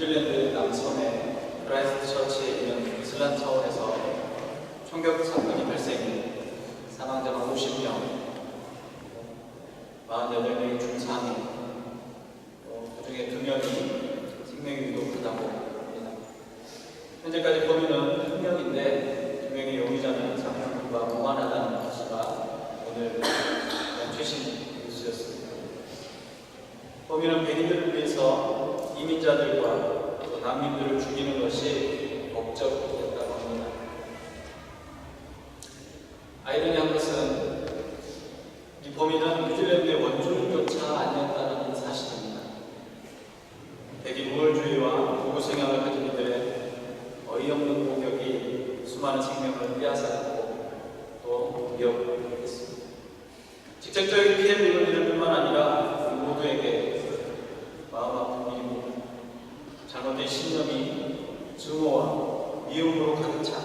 뉴질랜드 남섬의 크라이스트 처치에 있는 이슬람 차원에서 총격 사건이 발생해 사망자가 50명, 48명이 중상이, 또 그중에 2명이 생명이 위독하다고 합니다. 현재까지 범인은 한 명인데 두 명의 용의자는 사건과 무관하다는 것이가 오늘 최신 뉴스였습니다. 범인은 백인들을 위해서 이민자들과 또 난민들을 죽이는 것이 목적이었다고 합니다. 아이러니한 것은 이 범인은 뉴질랜드의 원주민조차 아니었다는 사실입니다. 백인 우월주의와 보고 성향을 가진 이들의 어이없는 공격이 수많은 생명을 빼앗았고 또 위협했습니다. 직접적인 피해를 입은 이들뿐만 아니라 모두에게 마음. 잘못된 신념이 증오와 미움으로 가득 차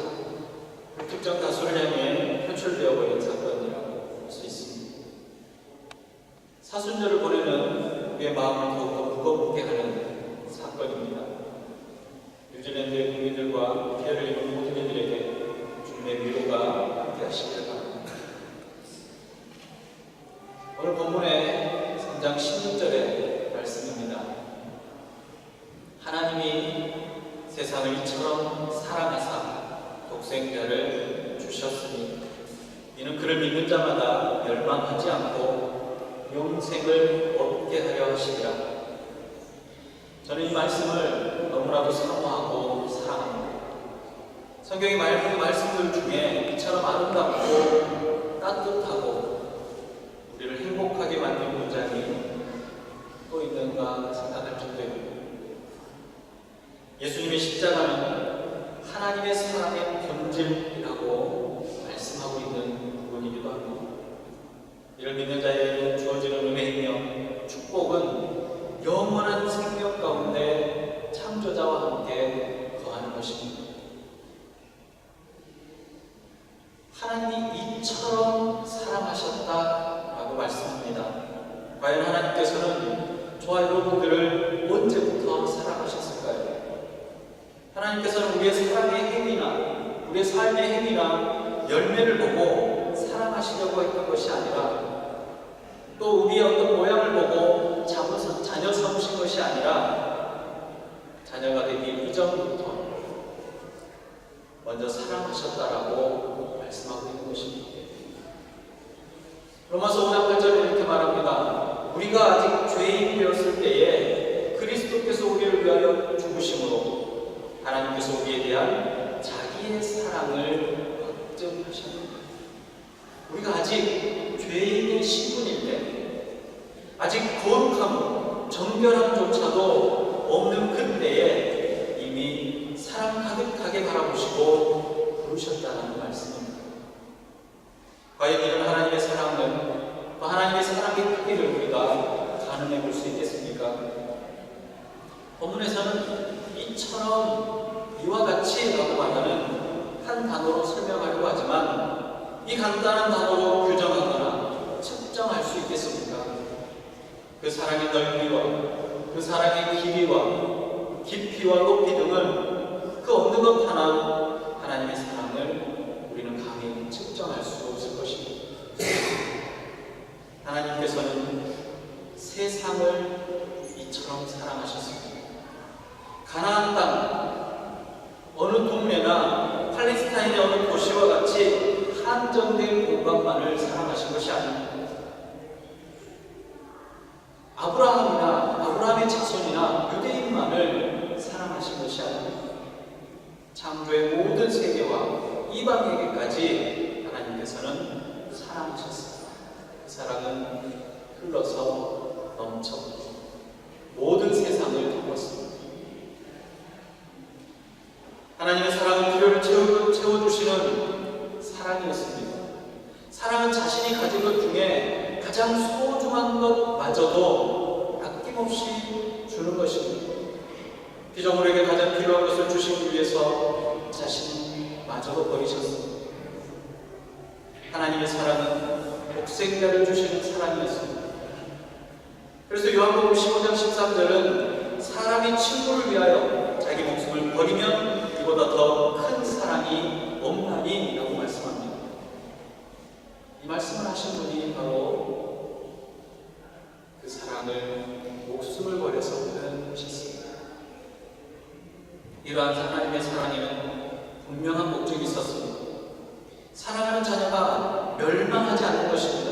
특정 다수를 향해 표출되어 버린 사건이라고 할 수 있습니다. 사순절을 보내는 우리의 마음을 더욱더 무겁게 하는 사건입니다. 뉴질랜드의 국민들과 피해를 입은 모든 이들에게 주님의 위로가 함께 하시길 바랍니다. 오늘 본문의 3장 16절의 말씀입니다. 하나님이 세상을 이처럼 사랑하사 독생자를 주셨으니 이는 그를 믿는 자마다 멸망하지 않고 영생을 얻게 하려 하시리라. 저는 이 말씀을 너무나도 사모하고 사랑합니다. 성경의 말, 말씀들 중에 이처럼 아름답고 따뜻하고 우리를 행복하게 만든 문장이 또 있는가 생각할 정도입니다. 예수님의 십자가는 하나님의 사랑의 본질이라고 말씀하고 있는 부분이기도 합니다. 이를 믿는 자에게 주어지는 은혜이며 축복은 영원한 생명 가운데 창조자와 함께 거하는 것입니다. 하나님이 이처럼 사랑하셨다라고 말씀합니다. 과연 하나님께서는 저와 여러분들을 언제부터 사랑하셨을까요? 하나님께서는 우리의 사랑의 행위나 우리의 삶의 행위나 열매를 보고 사랑하시려고 했던 것이 아니라 또 우리의 어떤 모양을 보고 자녀, 삼으신 것이 아니라 자녀가 되기 이전부터 먼저 사랑하셨다라고 있는 것입니다. 로마서 5장 8절에 이렇게 말합니다. 우리가 아직 죄인 되었을 때에 그리스도께서 우리를 위하여 죽으심으로 하나님께서 우리에 대한 자기의 사랑을 확증하셨습니다. 우리가 아직 죄인의 신분일 때, 아직 거룩함, 정결함조차도 없는 그때에 이미 사랑 가득하게 바라보시고 부르셨다는 말씀입니다. 과연 이런 사랑은 또 하나님의 사랑의 크기를 우리가 가늠해 볼 수 있겠습니까? 본문에서는 이처럼 이와 같이 라고 말하는 한 단어로 설명하려고 하지만 이 간단한 단어로 규정하거나 측정할 수 있겠습니까? 그 사랑의 넓이와 그 사랑의 길이와 깊이와 높이 등을 그 없는 것 하나 하나님의 사랑을 우리는 감히 측정할 수 없을 것입니다. 하나님께서는 세상을 이처럼 사랑하셨습니다. 가나안 땅 어느 동네나 팔레스타인의 어느 도시와 같이 한정된 공간만을 사랑하신 것이 아닙니다. 아브라함이나 아브라함의 자손이나 유대인만을 사랑하신 것이 아닙니다. 창조의 모든 세계와 이방에게까지 하나님께서는 사랑하셨습니다. 그 사랑은 흘러서 넘쳐 모든 세상을 덮었습니다. 하나님의 사랑은 필요를 채워, 채워주시는 사랑이었습니다. 사랑은 자신이 가진 것 중에 가장 소중한 것마저도 아낌없이 주는 것입니다. 피조물에게 가장 필요한 것을 주시기 위해서 자신마저도 버리셨습니다. 하나님의 사랑은 독생자를 주시는 사랑이었습니다. 그래서 요한복음 15장 13절은 사람이 친구를 위하여 자기 목숨을 버리면 이보다 더 큰 사랑이 없나니 라고 말씀합니다. 이 말씀을 하신 분이 바로 그 사랑을 목숨을 버려서 보내주셨습니다. 이러한 하나님의 사랑에는 분명한 목적이 있었습니다. 사랑하는 자녀가 멸망하지 않는 것입니다.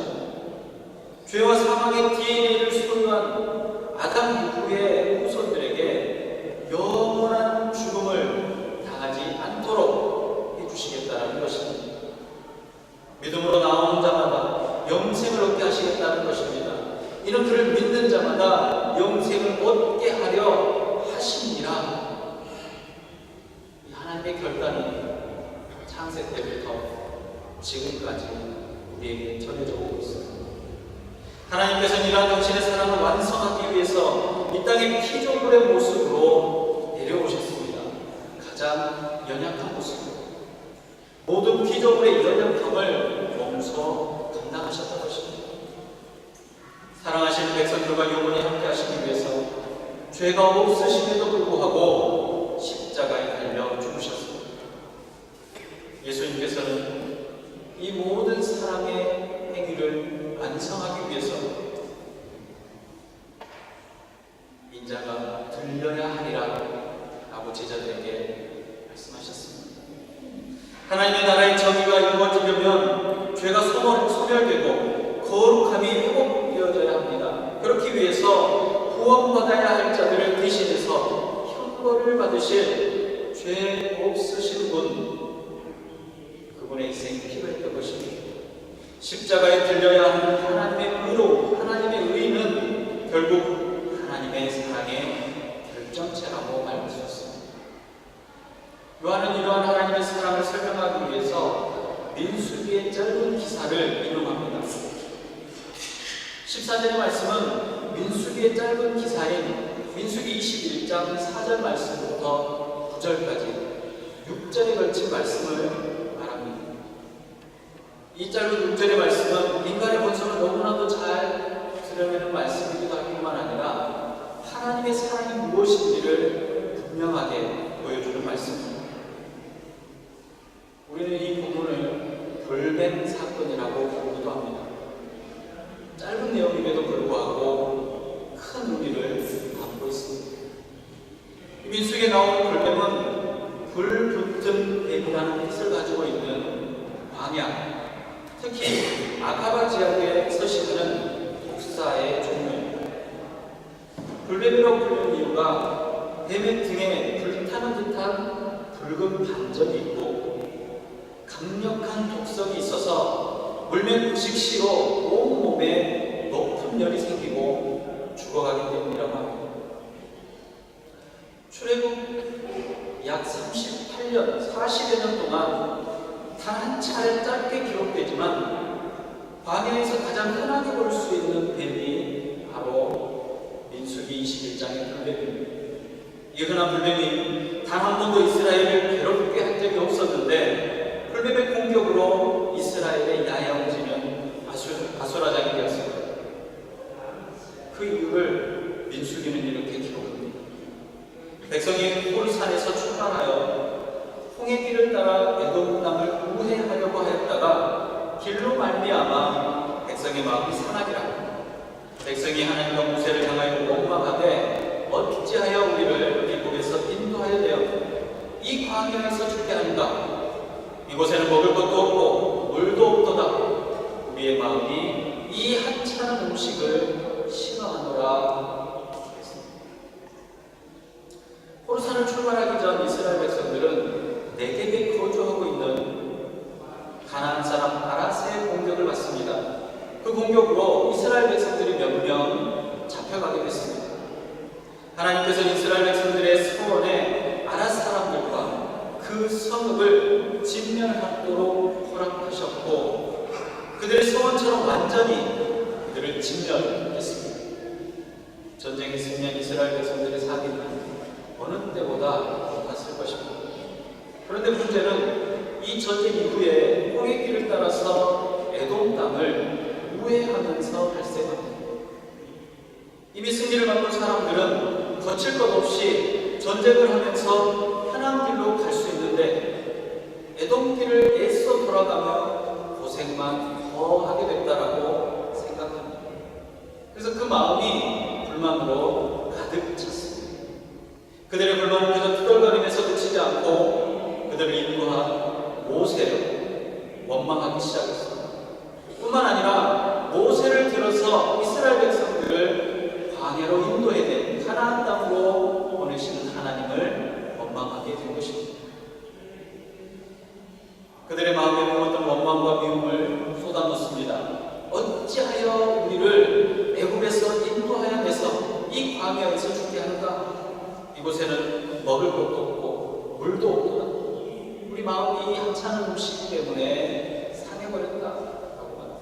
죄와 사망의 DNA를 소유한 아담 이후의 후손들에게 영원한 죽음을 당하지 않도록 해주시겠다는 것입니다. 믿음으로 나오는 자마다 영생을 얻게 하시겠다는 것입니다. 이는 그를 믿는 자마다 영생을 얻게 하려 하십니다. 이 하나님의 결단이 창세 때부터 지금까지 우리에게 전해져 오고 있습니다. 이러한 당신의 사랑을 완성하기 위해서 이 땅의 피조물의 모습으로 내려오셨습니다. 가장 연약한 모습으로. 모든 피조물의 연약함을 몸소 감당하셨던 것입니다. 사랑하시는 백성들과 영원히 함께 하시기 위해서 죄가 없으심에도 불구하고 십자가에 달려 죽으셨습니다. 예수님께서는 이 모든 사랑의 행위를 완성하기 위해서 인자가 들려야 하리라 라고 제자들에게 말씀하셨습니다. 하나님의 나라의 정의가 이루어지려면 죄가 소멸, 소멸되고 거룩함이 회복되어져야 합니다. 그렇기 위해서 구원받아야 할 자들을 대신해서 형벌을 받으실 죄 없으신 분 그분의 인생이 필요했던 것입니다. 십자가에 들려야 하는 하나님의 의로, 하나님의 의는 결국 하나님의 사랑의 결정체라고 말씀하셨습니다. 요한은 이러한 하나님의 사랑을 설명하기 위해서 민수기의 짧은 기사를 인용합니다. 14절의 말씀은 민수기의 짧은 기사인 민수기 21장 4절 말씀부터 9절까지 6절에 걸친 말씀을 말합니다. 이 짧은 6절의 말씀은 인간의 본성을 너무나도 잘 드러내는 말씀이기도 할 뿐만 아니라 하나님의 사랑이 무엇인지를 분명하게 보여주는 말씀입니다. 우리는 이 부분을 불뱀 사건이라고 부르기도 합니다. 짧은 내용임에도 불구하고 큰 의미를 담고 있습니다. 민숙에 나온 불뱀은 불붙은 뱀이라는 뜻을 가지고 있는 광야, 특히 아카바 지역에 서식하는 독사의 종류입니다. 불뱀이라고 부르는 이유가 뱀의 등에 불타는 듯한 붉은 반점이 있고 강력한 독성이 있어서 물면 즉시로 온몸에 높은 열이 생기고 죽어가기 때문이라고 합니다. 출애굽 약 38년, 40여 년 동안 단 한 차례 짧게 기록되지만 광야에서 가장 흔하게 볼 수 있는 뱀이 바로 민수기 21장의 불뱀입니다. 이 흔한 불뱀이 단 한 번도 이스라엘을 괴롭게 한 적이 없었는데 불뱀의 공격으로 이스라엘의 아수, 아수라장이 되었습니다. 그 이유를 민수기는 이렇게 기록합니다. 백성이 홀산에서 출발하여 홍해 길을 따라 에돔 땅을 우회하려고 하였다가 길로 말미암아 백성의 마음이 상하니라. 백성이 하나님과 모세를 향하여 원망하되 어찌하여 우리를 이곳에서 인도하여 되어 이 광야에서 죽게 하는가? 이곳에는 먹을 것도 없고 물도 없도다. 우리의 마음이 이 한찬 음식을 싫어하노라. 호르산을 출발하기 전 이스라엘 백성들은 내geb에 거주하고 있는 가나안 사람 아라스의 공격을 받습니다. 그 공격으로 이스라엘 백성들이 몇 명 잡혀가게 됐습니다. 하나님께서 이스라엘 백성들의 소원에 아라스 사람들과 그 성읍을 진멸하도록 허락하셨고 그들의 소원처럼 완전히 그들을 진멸했습니다. 전쟁에 승리한 이스라엘 백성들의 사기는 어느 때보다 높았을 것입니다. 그런데 문제는 이 전쟁 이후에 홍해 길을 따라서 에돔 땅을 우회하면서 발생합니다. 이미 승리를 거둔 사람들은 더 거칠 것 없이 전쟁을 하면서 편한 길로 갈 수 있는데 애동길을 애써 돌아가며 고생만 더 하게 됐다라고 생각합니다. 그래서 그 마음이 불만으로 가득 찼습니다. 그들의 불만은 그저 투덜거리면서 그치지 않고 그들을 인도한 모세를 원망하기 시작했습니다. 뿐만 아니라 모세를 들어서 이스라엘 백성들을 광야로 인도해낸 가나안 땅으로 보내시는 하나님을 원망하게 된 것입니다. 그들의 마음에 모았던 원망과 미움을 쏟아놓습니다. 어찌하여 우리를 애굽에서 인도하여 내서 이 광야에서 죽게 하는가? 이곳에는 먹을 것도 없고 물도 없도다. 우리 마음이 하찮은 음식 때문에 상해버렸다라고 말합니다.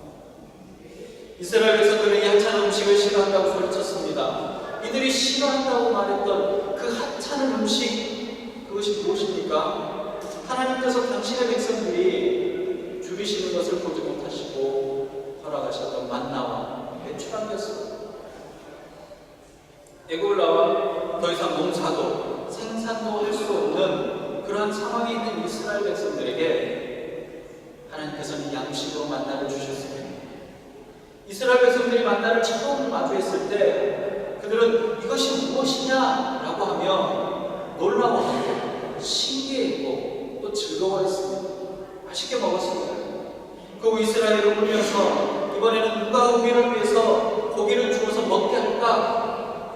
이스라엘 백성들은 이 하찮은 음식을 싫어한다고 소리쳤습니다. 이들이 싫어한다고 말했던 그 하찮은 음식 그것이 무엇입니까? 하나님께서 당신의 백성들이 죽이시는 것을 보지 못하시고 허락하셨던 만나와 배추랑이었습니다. 애굽을 나와 더 이상 농사도 생산도 할 수 없는 그러한 상황에 있는 이스라엘 백성들에게 하나님께서는 양식으로 만나를 주셨습니다. 이스라엘 백성들이 만나를 처음 마주했을 때 그들은 이것이 무엇이냐라고 하며 놀라워하고 신기했고 또 즐거워했습니다. 맛있게 먹었습니다. 그 후 이스라엘을 울려서 우리를 위해서 고기를 주어서 먹게 할까?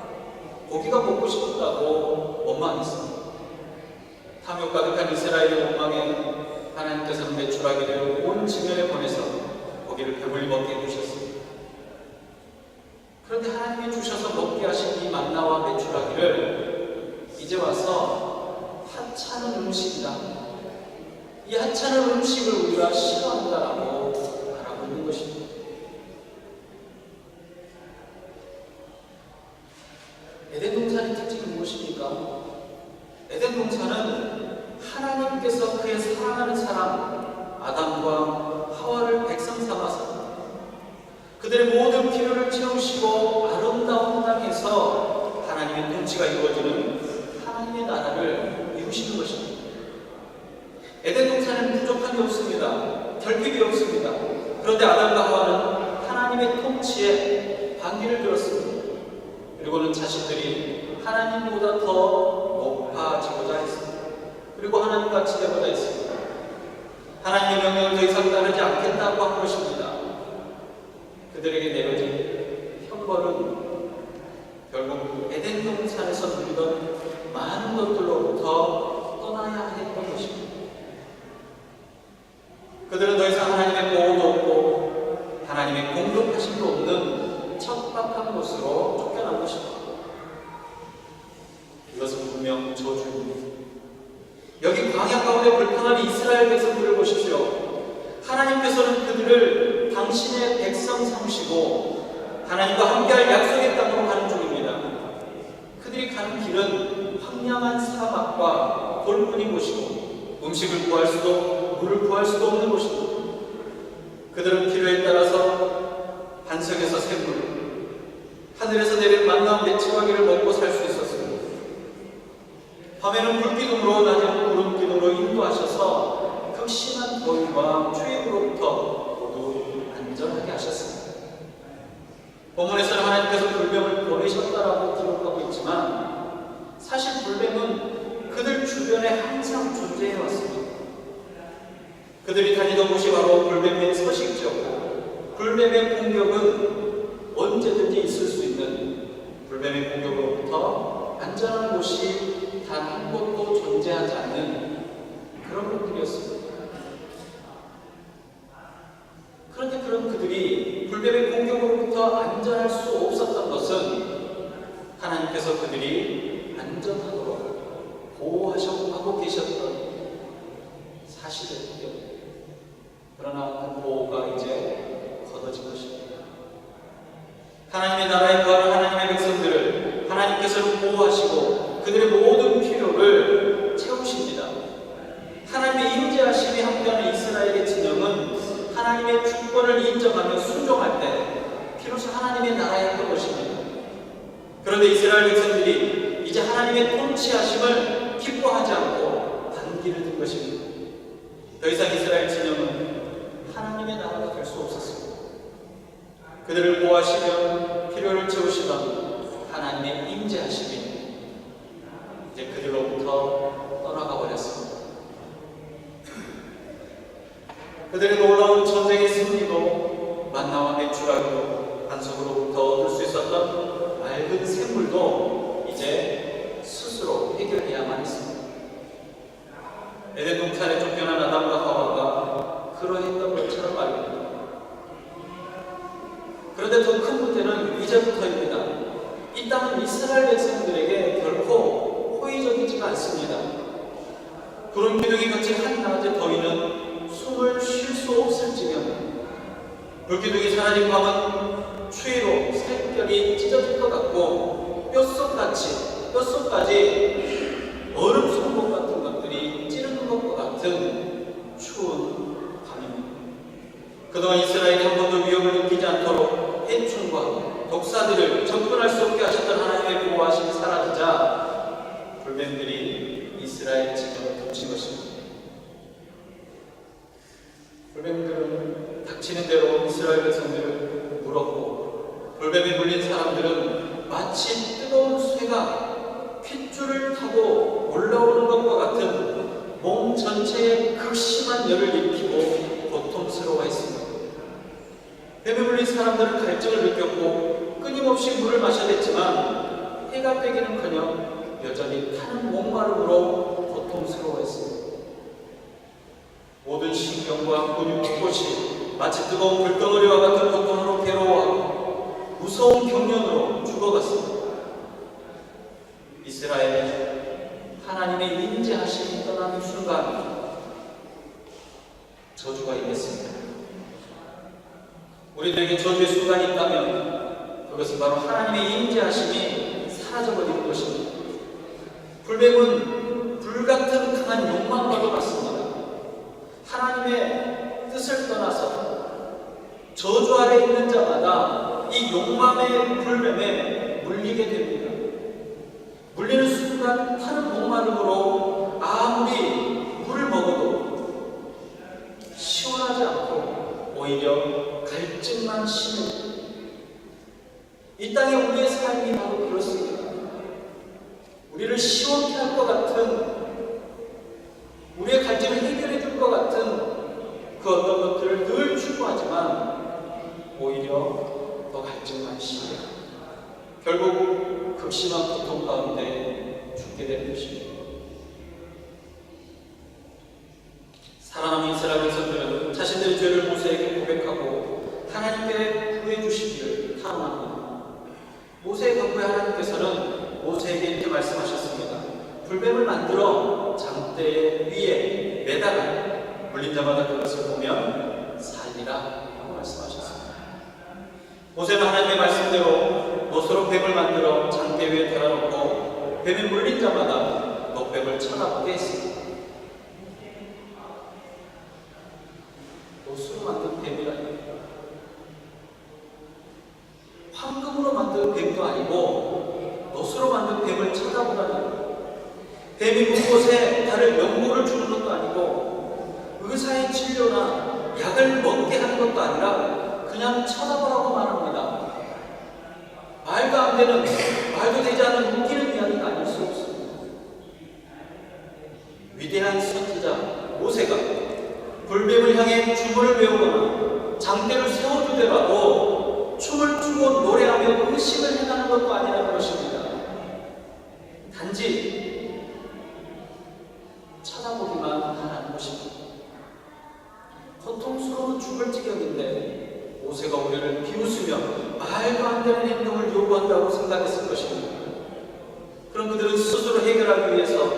고기가 먹고 싶다고 원망했습니다. 탐욕 가득한 이스라엘의 원망에 하나님께서는 메추라기를 온 지면에 보내서 고기를 배불리 먹게 해주셨습니다. 그런데 하나님이 주셔서 먹게 하신 이 만나와 메추라기를 이제 와서 하찮은 음식이다. 이 하찮은 음식을 우리가 싫어한다라고 본문에서는 하나님께서 불뱀을 보내셨다라고 기록하고 있지만 사실 불뱀은 그들 주변에 항상 존재해 왔습니다. 그들이 다니던 곳이 바로 불뱀의 서식지였고 불뱀의 공격은 언제든지 있을 수 있는 불뱀의 공격으로부터 안전한 곳이 단 한 곳도 존재하지 않는 그런 곳들이었습니다. 그런데 그런 그들이 불뱀의 공격으로부터 안전할 수 없었던 것은 하나님께서 그들이 안전하도록 보호하셨고 하고 계셨던 사실이었기 때문에 그러나 그 보호가 이제 걷어진 것입니다. 하나님의 나라에 거하는 하나님의 백성들을 하나님께서는 보호하시고 그들의 모든 필요를 채우십니다. 하나님의 임재하심이 함께하는 이스라엘의 진영은 하나님의 주권을 인정하며 순종할 때 비로소 하나님의 나라였던 것입니다. 그런데 이스라엘 백성들이 이제 하나님의 통치하심을 기뻐하지 않고 반기를 든 것입니다. 더 이상 이스라엘 진영은 하나님의 나라가 될 수 없었습니다. 그들을 보호하시며 필요를 채우시던 하나님의 임재하심이 이제 그들로부터 떠나가 버렸습니다. 그들의 놀라운 전쟁의 승리도 만나와 메추라기로 반석으로부터 얻을 수 있었던 맑은 샘물도 이제 스스로 해결해야만 했습니다. 에덴 동산에 쫓겨난 아담과 하와가 그러했던 것처럼 말입니다. 그런데 더 큰 문제는 이제부터입니다. 이 땅은 이스라엘 백성들에게 결코 호의적이지가 않습니다. 구름 기둥이 겹친 한낮의 더위는 숨을 지경. 불기둥이 사라진 밤은 추위로 살결이 찢어질 것 같고 뼛속같이 뼛속까지 얼음 송곳 같은 것들이 찌르는 것과 같은 추운 밤입니다. 그동안 이스라엘이 한 번도 위협을 느끼지 않도록 해충과 독사들을 접근할 수 없게 하셨던 하나님의 보호하심이 사라지자 불뱀들이 이스라엘 지경을 덮친 것입니다. 불뱀들은 닥치는 대로 이스라엘 백성들을 물었고 불뱀에 물린 사람들은 마치 뜨거운 쇠가 핏줄을 타고 올라오는 것과 같은 몸 전체에 극심한 열을 입히고 고통스러워했습니다. 뱀에 물린 사람들은 갈증을 느꼈고 끊임없이 물을 마셔댔지만 해가 빼기는커녕 여전히 타는 목마름으로 고통스러워했습니다. 모든 신경과 근육 곳이 마치 뜨거운 불덩어리와 같은 고통으로 괴로워하고 무서운 경련으로 죽어갔습니다. 이스라엘은 하나님의 임재하심이 떠나는 순간 저주가 임했습니다. 우리들에게 저주의 순간이 있다면 그것은 바로 하나님의 임재하심이 사라져버리는 것입니다. 불뱀은 불같은 강한 욕망과도 같습니다. 하나님의 뜻을 떠나서 저주 아래 있는 자마다 이 욕망의 불뱀에 물리게 됩니다. 물리는 순간 타는 목마름으로 아무리 물을 먹어도 시원하지 않고 오히려 갈증만 심해집니다. 이 땅에 우리의 삶이 바로 그렇습니다. 우리를 시원케 할 것 같은 우리의 갈증을 해결해 줄 것 같은 그 어떤 것들을 늘 추구하지만 오히려 더 갈증만 심해 결국 극심한 고통 가운데 죽게 되는 것입니다. 살아남은 이스라엘 백성들은 자신들의 죄를 모세에게 고백 하나님께 구해 주시기를 탐합니다. 모세의 경우에 하나님께서는 모세에게 이렇게 말씀하셨습니다. 불뱀을 만들어 장대 위에 매다가 물린 자마다 그것을 보면 살리라 라고 말씀하셨습니다. 모세는 하나님의 말씀대로 노스로 뱀을 만들어 장대 위에 달아놓고 뱀이 물린 자마다 노뱀을 쳐다보게 했습니다. 노스로 만든 뱀이라니 황금으로 만든 뱀도 아니고 노스로 만든 뱀을 쳐다보다니 뱀이 문곳에 다른 명목을 주는 것도 아니고 의사의 진료나 약을 먹게 하는 것도 아니라 그냥 쳐다보라고 말합니다. 말도 안 되는, 말도 되지 않는 웃기는 이야기가 아닐 수 없습니다. 위대한 선지자 모세가 불뱀을 향해 주문을 외우거나 장대를 세워주더라도 춤을 추고 노래하며 의식을 해가는 것도 아니라는 것입니다. 단지 쳐다보기만 하는 것입니다. 고통스러운 죽을 지경인데 모세가 우리를 비웃으며 말도 안 되는 행동을 요구한다고 생각했을 것입니다. 그럼 그들은 스스로 해결하기 위해서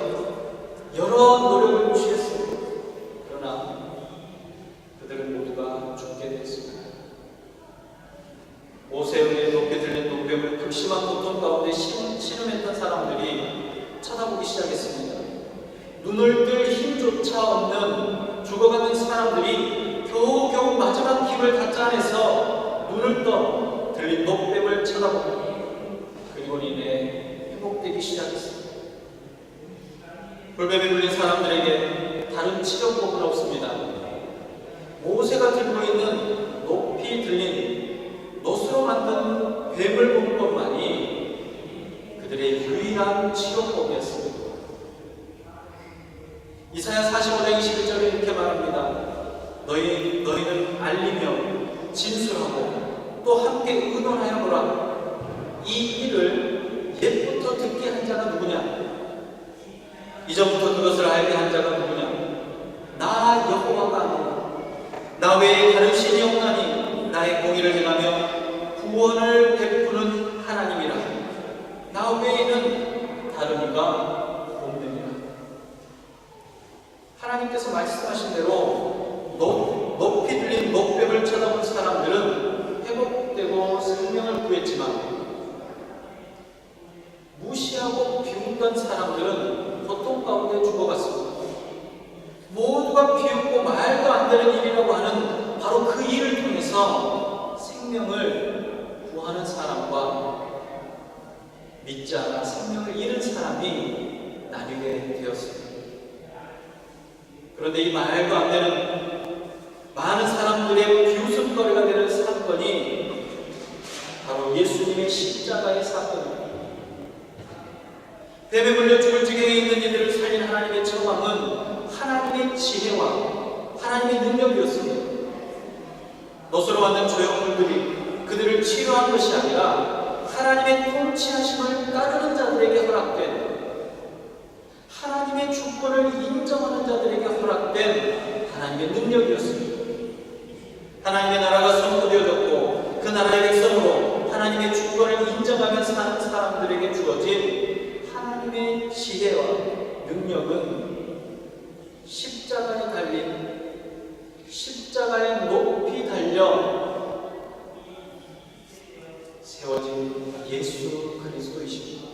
여러 노력을 취했습니다. 그러나 그들은 모두가 죽게 됐습니다. 모세의 높게 들린 노뱀을 극심한 고통 가운데 신- 신음했던 사람들이 쳐다보기 시작했습니다. 눈을 뜰 힘조차 없는 죽어가는 사람들이 겨우겨우 마지막 힘을 다 짜내서 눈을 떠 들린 노뱀을 쳐다보고 그리고 이내 회복되기 시작했습니다. 돌뱀에 물린 사람들에게 다른 치료법은 없습니다. 모세가 들고 있는 높이 들린 놋으로 만든 뱀을 본 것만이 그들의 유일한 치료법이었습니다. 이사야 45장 21절에 이렇게 말합니다. 너희, 너희는 알리며 진술하고 또 함께 의논하여 보라. 이 일을 옛부터 듣게 한 자가 누구냐? 이전부터 그것을 알게 한 자가 누구냐? 나 여호와가 아니라 나 외에 다른 신이 없나니 나의 공의를 행하며 구원을 베푸는 하나님이라. 나 외에는 다른 이가 없느니라. 하나님께서 말씀하신 대로 높, 높이 들린 높벽을 쳐다본 사람들은 회복되고 생명을 구했지만 비웃던 사람들은 고통 가운데 죽어갔습니다. 모두가 비웃고 말도 안 되는 일이라고 하는 바로 그 일을 통해서 생명을 구하는 사람과 않아 생명을 잃은 사람이 나뉘게 되었습니다. 그런데 이 말도 안 되는 많은 사람들의 비웃음거리가 되는 사건이 바로 예수님의 십자가의 사건입니다. 뱀에 물려 죽을 지경에 있는 이들을 살린 하나님의 처방은 하나님의 지혜와 하나님의 능력이었습니다. 놋으로 만든 조형물들이 그들을 치료한 것이 아니라 하나님의 통치하심을 따르는 자들에게 허락된 하나님의 주권을 인정하는 자들에게 허락된 하나님의 능력이었습니다. 하나님의 나라가 선포되어졌고 그 나라의 백성으로 하나님의 주권을 인정하며 사는 사람들에게 주어진 하나님의 지혜와 능력은 십자가에 달린 십자가에 높이 달려 세워진 예수 그리스도이십니다.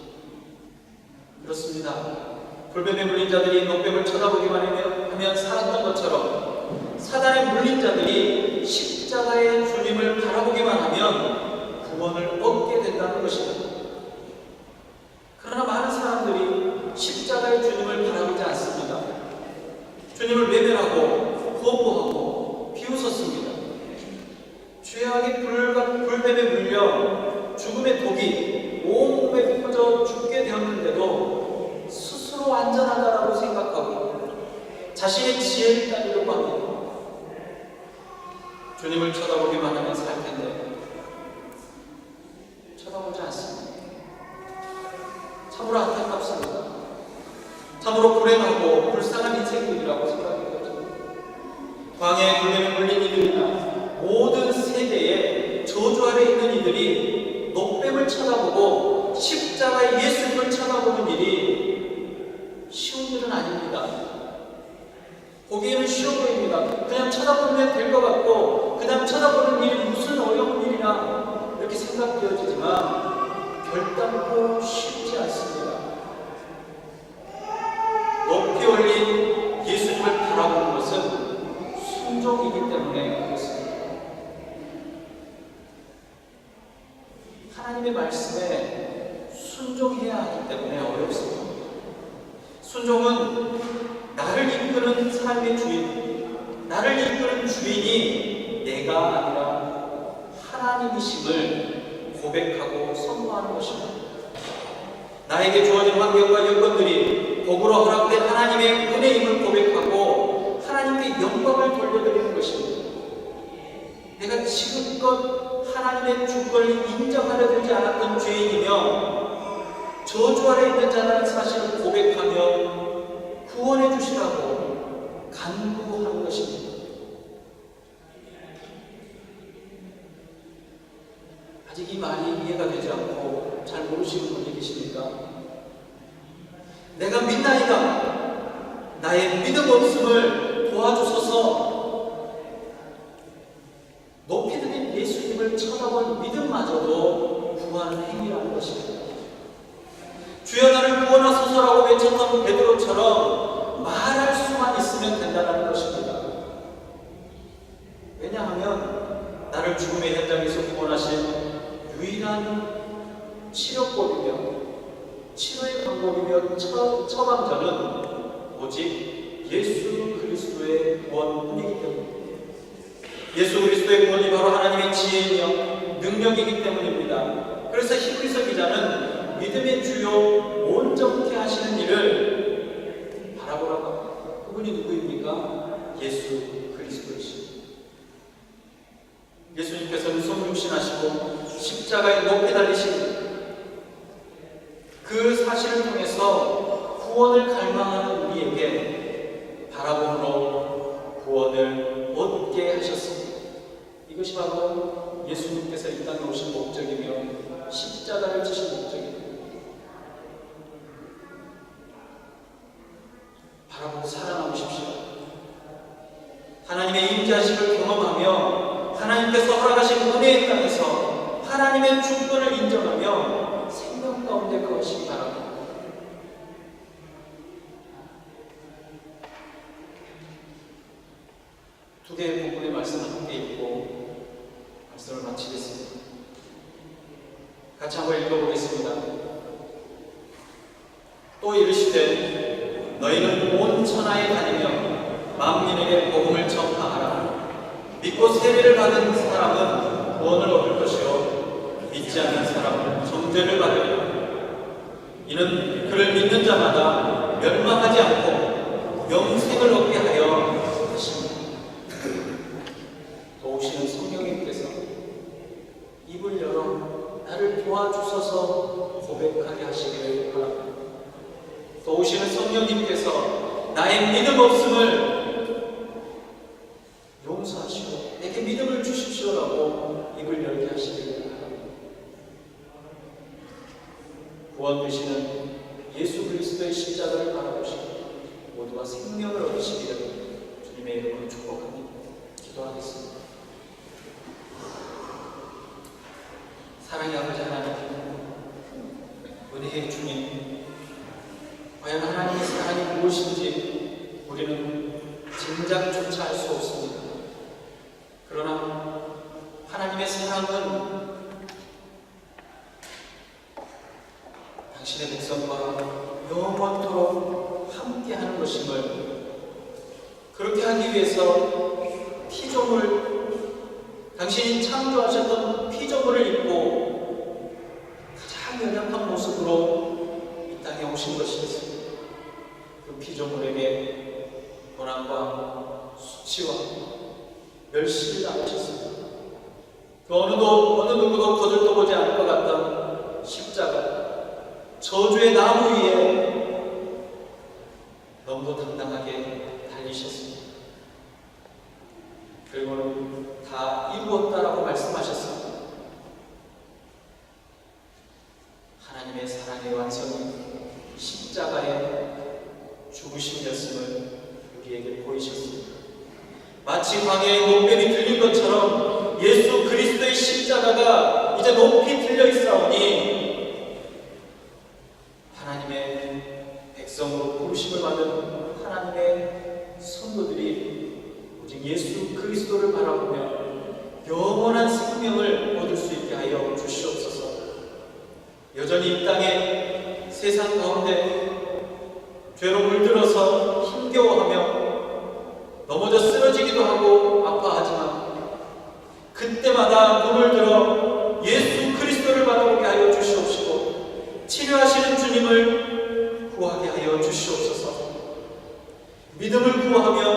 그렇습니다. 돌뱀에 물린 자들이 높뱀을 쳐다보기만 하면 살았던 것처럼 사단에 물린 자들이 십자가의 주님을 바라보기만 하면 구원을 얻게 된다는 것입니다. 그러나 많은 사람들이 십자가의 주님을 바라보지 않습니다. 주님을 외면하고 거부하고 비웃었습니다. 죄악의 불과 불뱀에 물려 죽음의 독이 온몸에 퍼져 죽게 되었는데도 스스로 안전하다라고 생각하고 자신의 지혜를 따르려고 합니다. 주님을 쳐다보기만 하면 살 텐데 쳐다보지 않습니다. 참으로 안타깝습니다. 참으로 불행하고 불쌍한 인생들이라고 생각이 되죠. 광야에 불뱀에 물린 이들이나 모든 세대에 저주 이들이 높뱀을 쳐다보고 십자가의 예수님을 쳐다보는 일이 쉬운 일은 아닙니다. 보기에는 쉬워 보입니다. 그냥 쳐다보면 될 것 같고 그냥 쳐다보는 일이 무슨 어려운 일이나 이렇게 생각되어지지만 결단코 쉽지 않습니다. 높이 올린 예수님을 바라보는 것은 순종이기 때문에 그렇습니다. 하나님의 말씀에 순종해야 하기 때문에 어렵습니다. 순종은 나를 이끄는 삶의 주인, 나를 이끄는 주인이 내가 아니라 하나님이심을 고백하고 선포하는 것입니다. 나에게 주어진 환경과 여건들이 복으로 허락된 하나님의 은혜임을 고백하고 하나님께 영광을 돌려드리는 저주 아래 있는 자라는 사실을 고백하며 구원해 주시라고 간구하는 것입니다. 아직 이 말이 이해가 되지 않고 잘 모르시는 분이 계십니까? 내가 믿나이다. 나의 믿음 없음을 도와주소서. 높이 들린 예수님을 쳐다본 믿음마저도 구하는 행위라는 것입니다. 주여 나를 구원하소서라고 외쳤던 베드로처럼 말할 수만 있으면 된다는 것입니다. 왜냐하면 나를 죽음의 현장에서 구원하신 유일한 치료법이며 치료의 방법이며 처, 처방전은 오직 예수 그리스도의 구원뿐이기 때문입니다. 예수 그리스도의 구원이 바로 하나님의 지혜이며 능력이기 때문입니다. 그래서 히브리서 기자는 믿음의 주요 온전케 하시는 일을 바라보라고 합니다. 그분이 누구입니까? 예수 그리스도이십니다. 예수님께서는 성육신하시고 십자가에 높이 달리신 그 사실을 통해서 구원을 갈망하는 바라봄으로 구원을 얻게 하셨습니다. 이것이 바로 예수님께서 이 땅에 오신 목적이며 십자가를 지신 목적입니다. 바라보고 살아남으십시오. 하나님의 임재하심을 경험하며 하나님께서 허락하신 은혜의 땅에서 하나님의 주권을 인정하며 생명 가운데 거하시기 바랍니다. 두 개의 부분의 말씀을 함께 읽고 말씀을 마치겠습니다. 같이 한번 읽어보겠습니다. 또 이르시되 너희는 온 천하에 다니며 만민에게 복음을 전파하라. 믿고 세례를 받은 사람은 구원을 얻을 것이요 믿지 않는 사람은 정죄를 받으리라. 이는 그를 믿는 자마다 멸망하지 않고 영생을 얻게 하여 하십니다. 도우시는 성령님께서 입을 열어 나를 도와주셔서 고백하게 하시기를 바랍니다. 도우시는 성령님께서 나의 믿음 없음을 용서하시고 내게 믿음을 주십시오라고 입을 열게 하시기를 바랍니다. 구원 되시는 예수 그리스도의 십자가를 바라보시고 모두가 생명을 얻으시기를 주님의 이름으로 축복합니다. 기도하겠습니다. 사랑의 아버지 하나님, 은혜의 주님, 과연 하나님의 사랑이 무엇인지 우리는 짐작조차 알 수 없습니다. 그러나 하나님의 사랑은 당신의 백성과 영원토록 함께하는 것임을 그렇게 하기 위해서 피조물 당신이 창조하셨던 피조물을 입고 가장 연약한 모습으로 이 땅에 오신 것이었습니다. 그 피조물에게 고난과 수치와 멸시를 당하셨습니다. 그 어느도 어느 누구도 거들떠보지 않을 것 같던 십자가 저주의 나무 위에 너무도 당당하게 달리셨습니다. 그리고는 다 이루었다라고 말씀하셨습니다. 하나님의 사랑의 완성이 십자가의 죽으심이었음을 우리에게 보이셨습니다. 마치 광야의 높임이 들린 것처럼 예수 그리스도의 십자가가 이제 높이 들려 있사오니 하나님의 백성으로 부르심을 받은 하나님의 성도들이 오직 예수 그리스도를 바라보며 영원한 생명을 얻을 수 있게 하여 주시옵소서. 여전히 이 땅에 세상 가운데 죄로 물들어서 힘겨워하며 넘어져 쓰러지기도 하고 아파하지만 그때마다 눈을 들어 예수 그리스도를 바라보게 하여 주시옵시고 치료하시는 주님을 구하게 하여 주시옵소서. 믿음을 구하며